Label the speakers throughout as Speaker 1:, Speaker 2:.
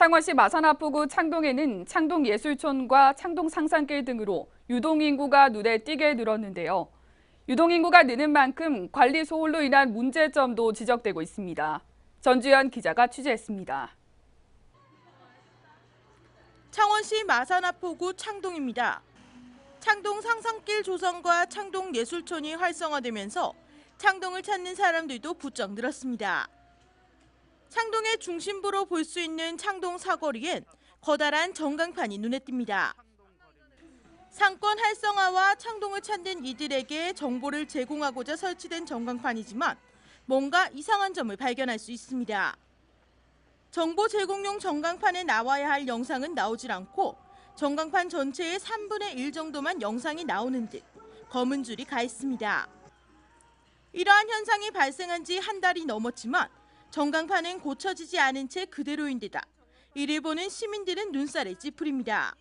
Speaker 1: 창원시 마산하포구 창동에는 창동예술촌과 창동상산길 등으로 유동인구가 눈에 띄게 늘었는데요. 유동인구가 느는 만큼 관리 소홀로 인한 문제점도 지적되고 있습니다. 전주현 기자가 취재했습니다.
Speaker 2: 창원시 마산하포구 창동입니다. 창동 상산길 조성과 창동 예술촌이 활성화되면서 창동을 찾는 사람들도 부쩍 늘었습니다. 창동의 중심부로 볼 수 있는 창동 사거리엔 커다란 전광판이 눈에 띕니다. 상권 활성화와 창동을 찾는 이들에게 정보를 제공하고자 설치된 전광판이지만 뭔가 이상한 점을 발견할 수 있습니다. 정보 제공용 전광판에 나와야 할 영상은 나오질 않고 전광판 전체의 3분의 1 정도만 영상이 나오는 듯 검은 줄이 가 있습니다. 이러한 현상이 발생한 지 한 달이 넘었지만 전광판은 고쳐지지 않은 채 그대로인데다 이를 보는 시민들은 눈살을 찌푸립니다.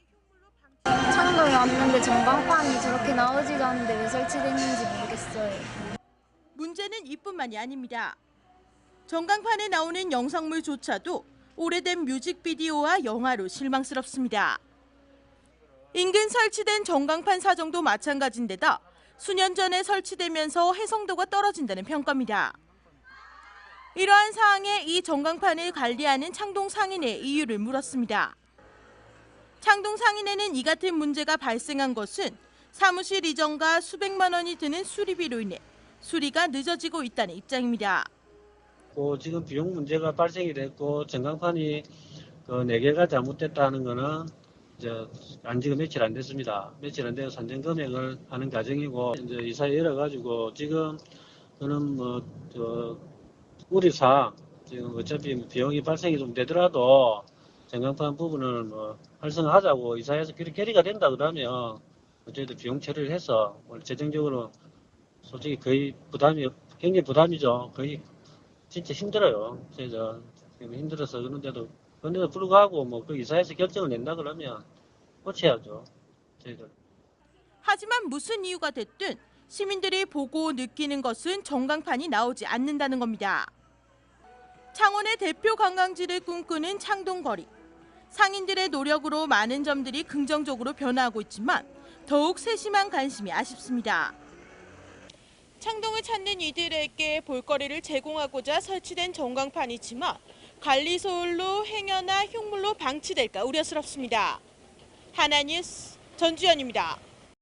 Speaker 3: 창동에 왔는데 전광판이 저렇게 나오지도 않는데 왜 설치됐는지 모르겠어요.
Speaker 2: 문제는 이뿐만이 아닙니다. 전광판에 나오는 영상물조차도 오래된 뮤직비디오와 영화로 실망스럽습니다. 인근 설치된 전광판 사정도 마찬가지인데다 수년 전에 설치되면서 해성도가 떨어진다는 평가입니다. 이러한 사항에 이 전광판을 관리하는 창동 상인의 이유를 물었습니다. 창동 상인에는 이 같은 문제가 발생한 것은 사무실 이전과 수백만 원이 드는 수리비로 인해 수리가 늦어지고 있다는 입장입니다.
Speaker 4: 그 지금 비용 문제가 발생이 됐고 전광판이 그 4개가 잘못됐다는 거는 이제 안지가 며칠 안 됐습니다. 며칠 안 돼서 산정 금액을 하는 과정이고 이제 이사에 열어 가지고 지금 저는 뭐 저 우리사 지금 어차피 뭐 비용이 발생이 좀 되더라도 전광판 부분을 뭐 활성화하자고 그렇게 결의가 된다 그러면 어쨌든 비용 처리를 해서 재정적으로 솔직히 거의 부담이 굉장히 부담이죠. 거의 진짜 힘들어요. 그래서 지금 힘들어서 그런데도 그런데도 불구하고 뭐 그 이사에서 결정을 낸다 그러면 고쳐야죠. 저희들.
Speaker 2: 하지만 무슨 이유가 됐든 시민들이 보고 느끼는 것은 전광판이 나오지 않는다는 겁니다. 창원의 대표 관광지를 꿈꾸는 창동거리. 상인들의 노력으로 많은 점들이 긍정적으로 변화하고 있지만 더욱 세심한 관심이 아쉽습니다. 창동을 찾는 이들에게 볼거리를 제공하고자 설치된 전광판이지만 관리 소홀로 행여나 흉물로 방치될까 우려스럽습니다. 하나뉴스 전주현입니다.